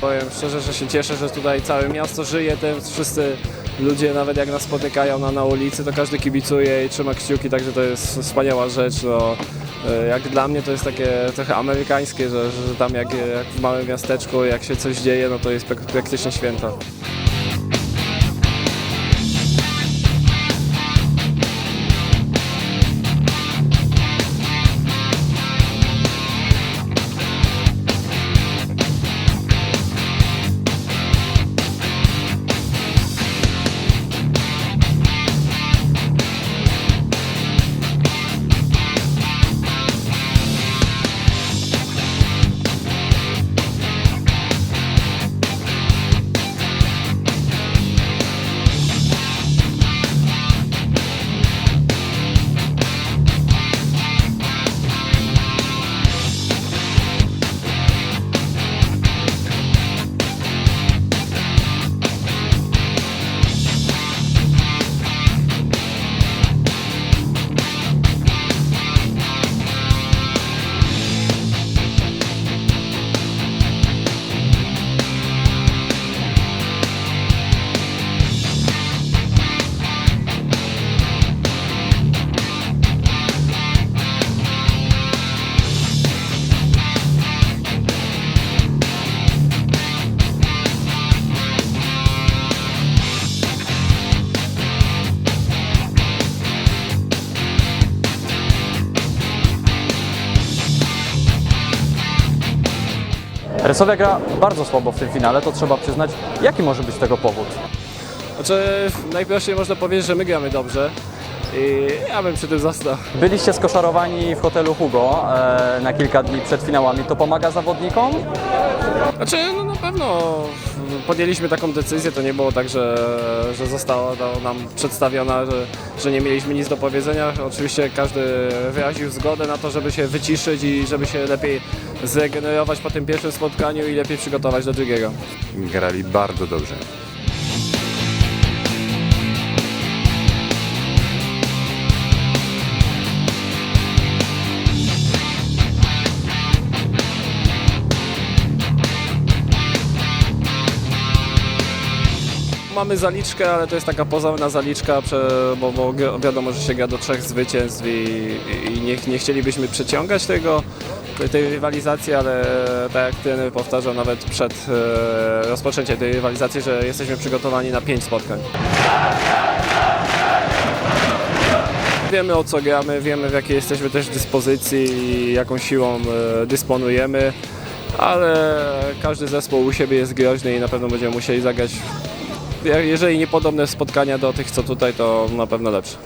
Powiem szczerze, że się cieszę, że tutaj całe miasto żyje tym, wszyscy ludzie nawet jak nas spotykają na, na ulicy, to każdy kibicuje i trzyma kciuki, także to jest wspaniała rzecz. No, e, jak dla mnie to jest takie trochę amerykańskie, że, że tam jak, jak w małym miasteczku, jak się coś dzieje, no to jest prak- praktycznie święto. Resowia gra bardzo słabo w tym finale, to trzeba przyznać. Jaki może być tego powód? Znaczy, najprościej można powiedzieć, że my gramy dobrze i ja bym przy tym został. Byliście skoszarowani w hotelu Hugo e, na kilka dni przed finałami. To pomaga zawodnikom? Znaczy, no na pewno podjęliśmy taką decyzję, to nie było tak, że, że została nam przedstawiona, że, że nie mieliśmy nic do powiedzenia. Oczywiście każdy wyraził zgodę na to, żeby się wyciszyć i żeby się lepiej zregenerować po tym pierwszym spotkaniu i lepiej przygotować do drugiego. grali bardzo dobrze. Mamy zaliczkę, ale to jest taka pozorna zaliczka, bo, bo wi- wiadomo, że się gra do trzech zwycięstw i, i nie, nie chcielibyśmy przeciągać tego, tej rywalizacji, ale tak jak powtarzał nawet przed e, rozpoczęciem tej rywalizacji, że jesteśmy przygotowani na pięć spotkań. Wiemy o co gramy, wiemy w jakiej jesteśmy też dyspozycji i jaką siłą e, dysponujemy, ale każdy zespół u siebie jest groźny i na pewno będziemy musieli zagrać, jeżeli nie podobne spotkania do tych co tutaj, to na pewno lepsze.